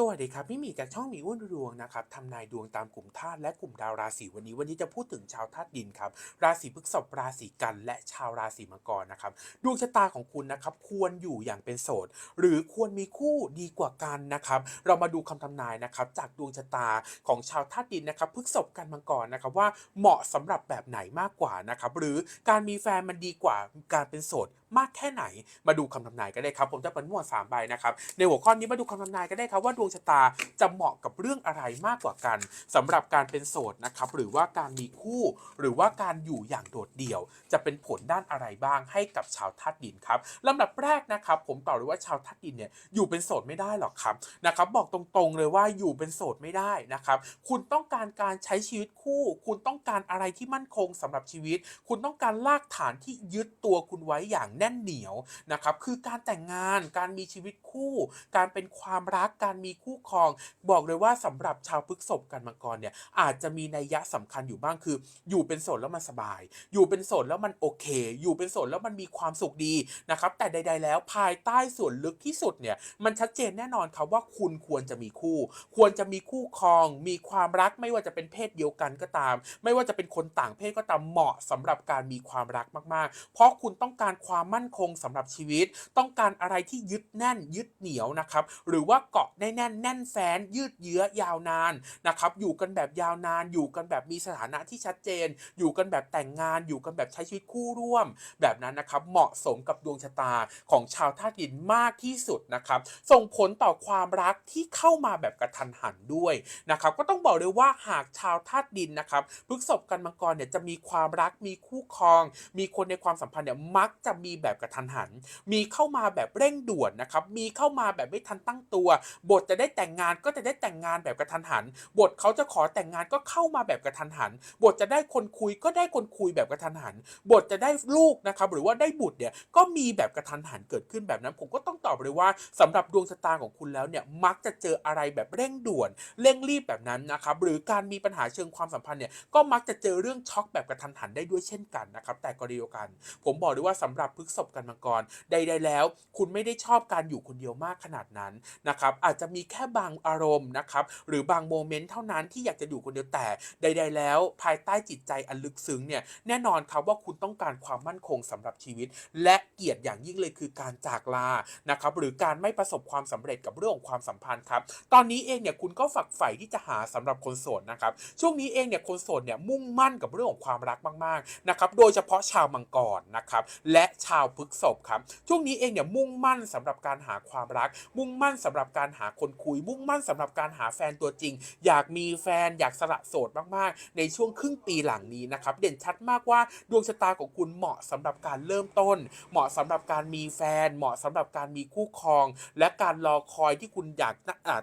สวัสดีครับพี่มีจากช่องมีอ้วนดูดวงนะครับทำนายดวงตามกลุ่มธาตุและกลุ่มดาวราศีวันนี้วันนี้จะพูดถึงชาวธาตุดินครับราศีพฤษภราศีกันและชาวราศีมังกรนะครับดวงชะตาของคุณนะครับควรอยู่อย่างเป็นโสด หรือควรมีคู่ดีกว่ากันนะครับเรามาดูคำทำนายนะครับจากดวงชะตาของชาวธาตุดินนะครับพฤษภกันมังกรนะครับว่าเหมาะสำหรับแบบไหนมากกว่านะครับหรือการมีแฟนมันดีกว่าการเป็นโสด มากแค่ไหน มาดูคำทำนายกันได้ครับ ผมจะเปิดมั่วสามใบนะครับ ในหัวข้อนี้มาดูคำทำนายกันได้ครับว่าดวงชะตาจะเหมาะกับเรื่องอะไรมากกว่ากันสำหรับการเป็นโสดนะครับ หรือว่าการมีคู่ หรือว่าการอยู่อย่างโดดเดี่ยว จะเป็นผลด้านอะไรบ้างให้กับชาวธาตุดินครับลำดับแรกนะครับ ผมตอบเลยว่าชาวธาตุดินเนี่ยอยู่เป็นโสดไม่ได้หรอกครับนะครับ บอกตรงๆเลยว่าอยู่เป็นโสดไม่ได้นะครับ คุณต้องการการใช้ชีวิตคู่ คุณต้องการอะไรที่มั่นคงสำหรับชีวิต คุณต้องการรากฐานที่ยึดตัวคุณไว้อย่างแน่นเหนียวนะครับคือการแต่งงานการมีชีวิตคู่ การเป็นความรักการมีคู่ครอง บอกเลยว่าสำหรับชาวพฤกษภกันมังกรเนี่ยอาจจะมีนัยยะสำคัญอยู่บ้างคือ อยู่เป็นโสดแล้วมันสบาย อยู่เป็นโสดแล้วมันโอเค อยู่เป็นโสดแล้วมันมีความสุขดีนะครับแต่ใด ๆ แล้วภายใต้ส่วนลึกที่สุดเนี่ยมันชัดเจนแน่นอนครับว่าคุณควรจะมีคู่ ควรจะมีคู่ครอง มีความรักไม่ว่าจะเป็นเพศเดียวกันก็ตาม ไม่ว่าจะเป็นคนต่างเพศก็ตามเหมาะสำหรับการมีความรักมากๆ เพราะคุณต้องการความมั่นคงสำหรับชีวิต ต้องการอะไรที่ยึดแน่นยึดเหนียวนะครับหรือว่าเกาะแน่นแน่นแฟน ยืดเยื้อยาวนานนะครับอยู่กันแบบยาวนาน อยู่กันแบบมีสถานะที่ชัดเจน อยู่กันแบบแต่งงานอยู่กันแบบใช้ชีวิตคู่ร่วม แบบนั้นนะครับเหมาะสมกับดวงชะตาของชาวธาตุดินมากที่สุดนะครับส่งผลต่อความรักที่เข้ามาแบบกระทันหันด้วยนะครับก็ต้องบอกเลยว่าหากชาวธาตุดินนะครับพฤกษบกันมังกรเนี่ยจะมีความรักมีคู่ครอง มีคนในความสัมพันธ์เนี่ยมักจะมีแบบกระทันหัน มีเข้ามาแบบเร่งด่วนนะครับ มีเข้ามาแบบไม่ทันตั้งตัว บทจะได้แต่งงานก็จะได้แต่งงานแบบกระทันหัน บทเขาจะขอแต่งงานก็เข้ามาแบบกระทันหัน บทจะได้คนคุยก็ได้คนคุยแบบกระทันหัน บทจะได้ลูกนะครับหรือว่าได้บุตรเนี่ยก็มีแบบกระทันหันเกิดขึ้นแบบนั้น ผมก็ต้องตอบเลยว่าสำหรับดวงชะตาของคุณแล้วเนี่ยมักจะเจออะไรแบบเร่งด่วน เร่งรีบแบบนั้นนะครับหรือการมีปัญหาเชิงความสัมพันธ์เนี่ยก็มักจะเจอเรื่องช็อกแบบกระทันหันได้ด้วยเช่นกันนะครับแต่กรณีเดียวกัน ผมบอกเลยว่าสำหรับพฤกษบกันมังกรใด ๆ แล้ว คุณไม่ได้ชอบการอยู่คนเดียวมากขนาดนั้นนะครับ อาจจะมีแค่บางอารมณ์นะครับหรือบางโมเมนต์เท่านั้นที่อยากจะอยู่คนเดียวแต่ใด ๆ แล้ว ภายใต้จิตใจอันลึกซึ้งเนี่ยแน่นอนครับว่าคุณต้องการความมั่นคงสำหรับชีวิต และเกียรติอย่างยิ่งเลยคือการจากลานะครับหรือการไม่ประสบความสำเร็จกับเรื่องของความสัมพันธ์ครับตอนนี้เองเนี่ยคุณก็ฝักใฝ่ที่จะหาสำหรับคนโสดนะครับช่วงนี้เองเนี่ยคนโสดเนี่ยมุ่งมั่นกับเรื่องของความรักมากๆนะครับโดยเฉพาะชาวมังกรนะครับและชาวพฤกษภครับช่วงนี้เองเนี่ยมุ่งมั่นสำหรับการหาความรัก มุ่งมั่นสำหรับการหาคนคุย มุ่งมั่นสำหรับการหาแฟนตัวจริง อยากมีแฟนอยากสละโสดมากๆ ในช่วงครึ่งปีหลังนี้นะครับเด่นชัดมากว่าดวงชะตาของคุณเหมาะสำหรับการเริ่มต้น เหมาะสำหรับการมีแฟน เหมาะสำหรับการมีคู่ครอง และการรอคอยที่คุณอยาก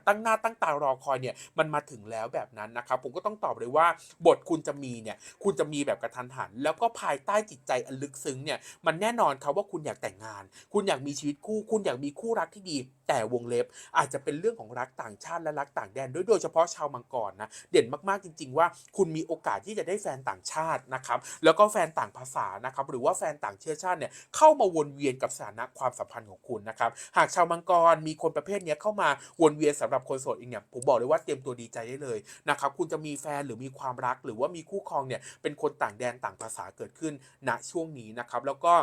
ตั้งหน้าตั้งตารอคอยเนี่ยมันมาถึงแล้วแบบนั้นนะครับผมก็ต้องตอบเลยว่าบทคุณจะมีเนี่ยคุณจะมีแบบกระทันหัน แล้วก็ภายใต้จิตใจอันลึกซึ้งเนี่ยมันแน่นอนครับว่าคุณอยากแต่งงาน คุณอยากมีชีวิตคู่ คุณอยากมีคู่รักที่ดี แต่วงเล็บ อาจจะเป็นเรื่องของรักต่างชาติและรักต่างแดนด้วยโดยเฉพาะชาวมังกรนะเด่นมากๆจริง ๆ ว่าคุณมีโอกาสที่จะได้แฟนต่างชาตินะครับแล้วก็แฟนต่างภาษานะครับหรือว่าแฟนต่างเชื้อชาติเนี่ยเข้ามาวนเวียนกับสถานะความสัมพันธ์ของคุณนะครับหากชาวมังกรมีคนประเภทนี้เข้ามาวนเวียนสำหรับคนโสดเองเนี่ยผมบอกเลยว่าเตรียมตัวดีใจได้เลยนะครับคุณจะมีแฟนหรือมีความรักหรือว่ามีคู่ครองเนี่ยเป็นคนต่างแดนต่างภาษาเกิดขึ้นณช่วงนี้นะครับแล้วก็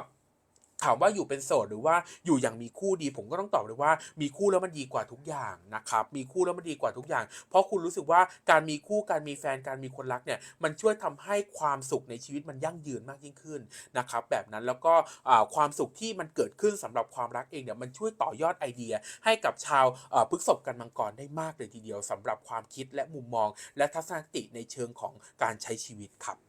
ถามว่าอยู่เป็นโสดหรือว่าอยู่อย่างมีคู่ดีผมก็ต้องตอบเลยว่า มีคู่แล้วมันดีกว่าทุกอย่างนะครับมีคู่แล้วมันดีกว่าทุกอย่าง เพราะคุณรู้สึกว่าการมีคู่การมีแฟนการมีคนรักเนี่ยมันช่วยทำให้ความสุขในชีวิตมันยั่งยืนมากยิ่งขึ้นนะครับแบบนั้นแล้วก็ความสุขที่มันเกิดขึ้นสำหรับความรักเองเนี่ยมันช่วยต่อยอดไอเดีย ให้กับชาวพฤกษบกันมังกรได้มากเลยทีเดียวสำหรับความคิดและมุมมอง และทัศนคติในเชิงของการใช้ชีวิตครับ